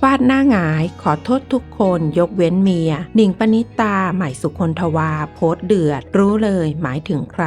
ฟาดหน้าหงายขอโทษทุกคนยกเว้นเมีย หนิงปณิตาใหม่สุคนทวา โพสต์เดือด รู้เลยหมายถึงใคร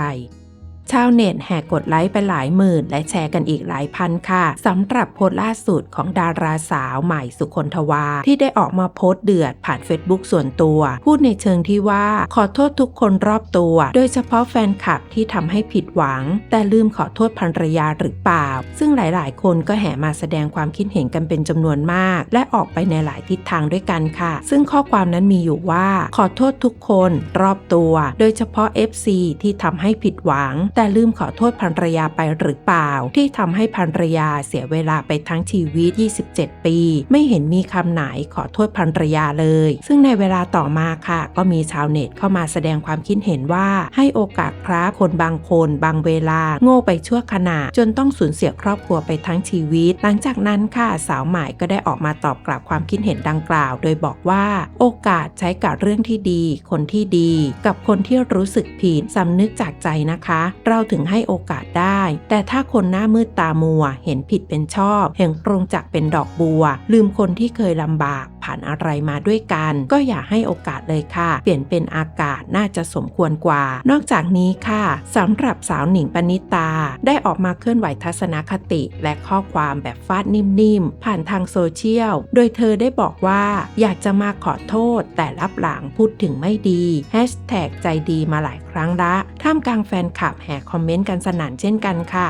ชาวเน็ตแห่กดไลค์ไปหลายหมื่น และแชร์กันอีกหลายพันค่ะสำหรับโพสล่าสุดของดาราสาวใหม่สุคนทวา ที่ได้ออกมาโพสเดือดผ่าน Facebook ส่วนตัว พูดในเชิงที่ว่าขอโทษทุกคนรอบตัว โดยเฉพาะแฟนคลับที่ทำให้ผิดหวัง แต่ลืมขอโทษภรรยาหรือเปล่า ซึ่งหลายๆ คนก็แห่มาแสดงความคิดเห็นกันเป็นจำนวนมาก และออกไปในหลายทิศทางด้วยกันค่ะ ซึ่งข้อความนั้นมีอยู่ว่า ขอโทษทุกคนรอบตัว โดยเฉพาะ FC ที่ทำให้ผิดหวังแต่ลืมขอโทษภรรยาไปหรือเปล่า ที่ทำให้ภรรยาเสียเวลาไปทั้งชีวิต 27 ปี ไม่เห็นมีคำไหนขอโทษภรรยาเลย ซึ่งในเวลาต่อมาค่ะ ก็มีชาวเน็ตเข้ามาแสดงความคิดเห็นว่า ให้โอกาสครับคนบางคนบางเวลา โง่ไปชั่วขณะจนต้องสูญเสียครอบครัวไปทั้งชีวิต หลังจากนั้นค่ะสาวใหม่ก็ได้ออกมาตอบกลับความคิดเห็นดังกล่าว โดยบอกว่า โอกาสใช้กับเรื่องที่ดี คนที่ดี กับคนที่รู้สึกผิดสำนึกจากใจนะคะเราถึงให้โอกาสได้ แต่ถ้าคนหน้ามืดตามัว เห็นผิดเป็นชอบเห็นปรุงจักเป็นดอกบัว ลืมคนที่เคยลำบากผ่านอะไรมาด้วยกัน ก็อย่าให้โอกาสเลยค่ะ เปลี่ยนเป็นอากาศน่าจะสมควรกว่า นอกจากนี้ค่ะสำหรับสาวหนิงปณิตา ได้ออกมาเคลื่อนไหวทัศนคติ และข้อความแบบฟาดนิ่มๆ ผ่านทางโซเชียล โดยเธอได้บอกว่าอยากจะมาขอโทษ แต่รับหลังพูดถึงไม่ดีแฮชแท็กใจดีมาหลายครั้งละ ท่ามกลางแฟนคลับแห่คอมเมนต์กันสนั่นเช่นกันค่ะ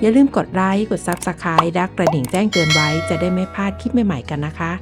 อย่าลืมกดไลค์ กด Subscribe ดักกระดิ่งแจ้งเตือนไว้จะได้ไม่พลาดคลิปใหม่ๆกันนะคะ